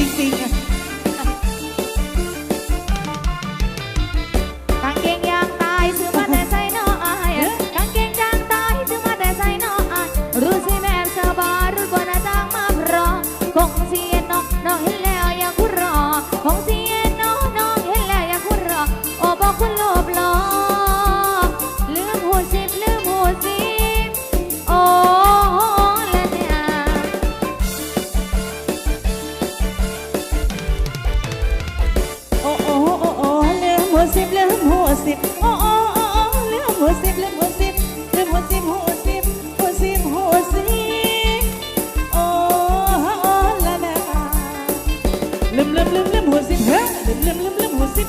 anything สิบลืมหัวสิบโอ้โอ้ลืมหัวสิบลืมหัวสิบลืมหัวสิบหัวสิบหัวสิบหัวสิบโอ้ลาลาลืมลืมลืมลืมหัวสิบเฮ้ลืมลืมลืมลืมหัวสิบ